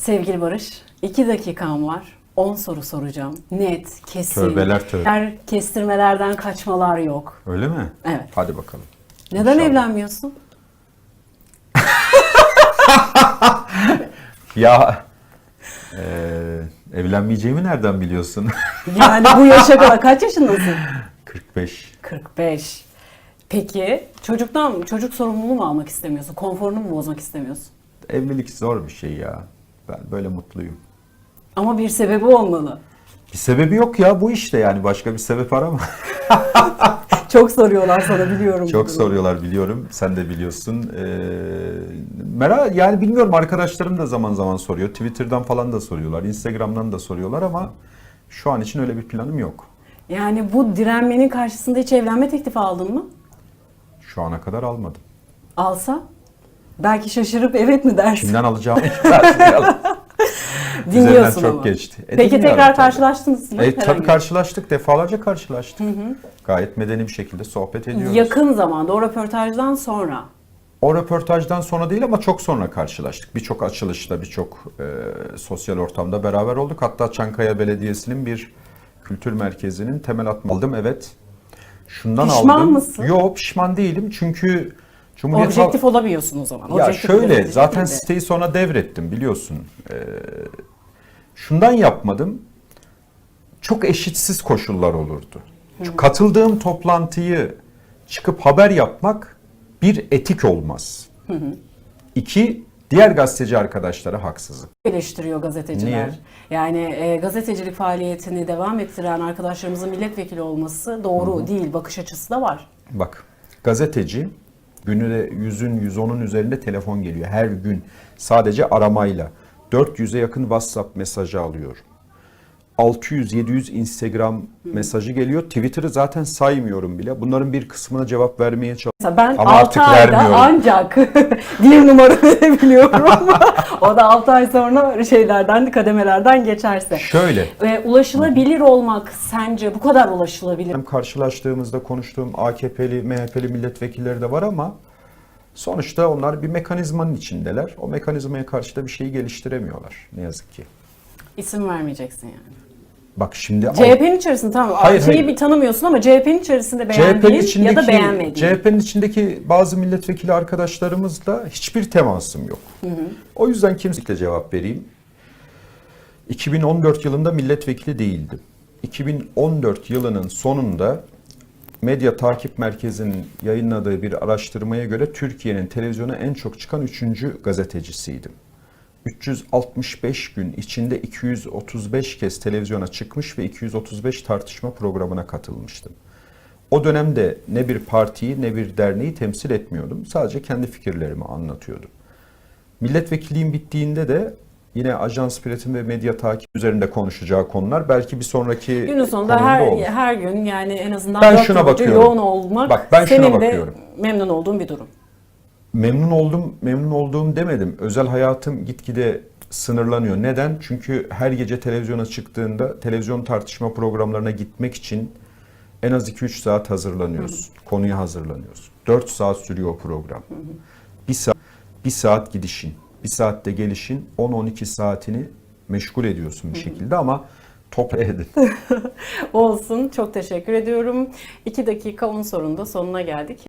Sevgili Barış, 2 dakikam var. 10 soru soracağım. Net, kesin. Tövbeler tövbe. Her kestirmelerden kaçmalar yok. Öyle mi? Evet. Hadi bakalım. Neden İnşallah. evlenmiyorsun? Ya eee, evlenmeyeceğimi nereden biliyorsun? Yani bu yaşa kadar kaç yaşındasın? 45. 45. Peki çocuktan çocuk sorumluluğu mu almak istemiyorsun? Konforunu mu bozmak istemiyorsun? Evlilik zor bir şey ya. Ben böyle mutluyum. Ama bir sebebi olmalı. Bir sebebi yok ya bu işte yani başka bir sebep arama. Çok soruyorlar sana biliyorum. Çok durumu. soruyorlar biliyorum. Sen de biliyorsun. Ee, merak yani bilmiyorum arkadaşlarım da zaman zaman soruyor. Twitter'dan falan da soruyorlar. Instagram'dan da soruyorlar ama şu an için öyle bir planım yok. Yani bu direnmenin karşısında hiç evlenme teklifi aldın mı? Şu ana kadar almadım. Alsa? Belki şaşırıp evet mi dersin? Kimden alacağımı hiç. Dinliyorsun Üzerinden çok ama. geçti. E, Peki dinliyorum tekrar tabii. karşılaştınız mı? E, tabii karşılaştık. Defalarca karşılaştık. Gayet medeni bir şekilde sohbet ediyoruz. Yakın zamanda o röportajdan sonra. O röportajdan sonra değil ama çok sonra karşılaştık. Birçok açılışta, birçok e, sosyal ortamda beraber olduk. Hatta Çankaya Belediyesi'nin bir kültür merkezinin temel atma aldım. Evet. Şundan Pişman aldım. mısın? Yok pişman değilim. Çünkü Cumhuriyet Halk- Objektif olamıyorsun o zaman. ya Objektif şöyle zaten şekilde. siteyi sonra devrettim biliyorsun. Ee, şundan yapmadım. Çok eşitsiz koşullar olurdu. Çünkü katıldığım toplantıyı çıkıp haber yapmak bir etik olmaz. İki, diğer gazeteci arkadaşlara haksızlık. eleştiriyor gazeteciler. Niye? Yani e, gazetecilik faaliyetini devam ettiren arkadaşlarımızın milletvekili olması doğru değil. Bakış açısı da var. Bak gazeteci günüde yüzün 110'un üzerinde telefon geliyor her gün sadece aramayla. 400'e yakın WhatsApp mesajı alıyorum. 600-700 Instagram mesajı geliyor. Twitter'ı zaten saymıyorum bile. Bunların bir kısmına cevap vermeye çalışıyorum. Mesela ben Ama 6 artık ayda vermiyorum. ancak bir numara verebiliyorum. o da 6 ay sonra şeylerden, kademelerden geçerse. Şöyle, Ve ulaşılabilir olmak sence bu kadar ulaşılabilir hem karşılaştığımızda konuştuğum AKP'li, MHP'li milletvekilleri de var ama sonuçta onlar bir mekanizmanın içindeler. O mekanizmaya karşı da bir şeyi geliştiremiyorlar ne yazık ki. İsim vermeyeceksin yani. Bak şimdi CHP'nin içerisinde tamam Hayır, şeyi hayır. bir tanımıyorsun ama CHP'nin içerisinde CHP'nin beğendiğin içindeki, ya da beğenmediğin. CHP'nin içindeki bazı milletvekili arkadaşlarımızla hiçbir temasım yok. O yüzden kimseye cevap vereyim. 2014 yılında milletvekili değildim. 2014 yılının sonunda Medya Takip Merkezi'nin yayınladığı bir araştırmaya göre Türkiye'nin televizyona en çok çıkan 3. gazetecisiydim. 365 gün içinde 235 kez televizyona çıkmış ve 235 tartışma programına katılmıştım. O dönemde ne bir partiyi ne bir derneği temsil etmiyordum. Sadece kendi fikirlerimi anlatıyordum. Milletvekilliğim bittiğinde de yine ajans üretim ve medya takip üzerinde konuşacağı konular belki bir sonraki Günün sonunda her olur. her gün yani en azından Ben şuna bakıyorum. yoğun olmak Bak, ben şuna senin bakıyorum. de memnun olduğun bir durum. Memnun oldum, memnun olduğum demedim. Özel hayatım gitgide sınırlanıyor. Neden? Çünkü her gece televizyona çıktığında televizyon tartışma programlarına gitmek için en az 2-3 saat hazırlanıyorsun. Konuya hazırlanıyorsun. 4 saat sürüyor o program. Bir saat, bir saat gidişin, bir saatte gelişin 10-12 saatini meşgul ediyorsun bir şekilde ama topla edin. Olsun. Çok teşekkür ediyorum. 2 dakika 10 sorunun da sonuna geldik.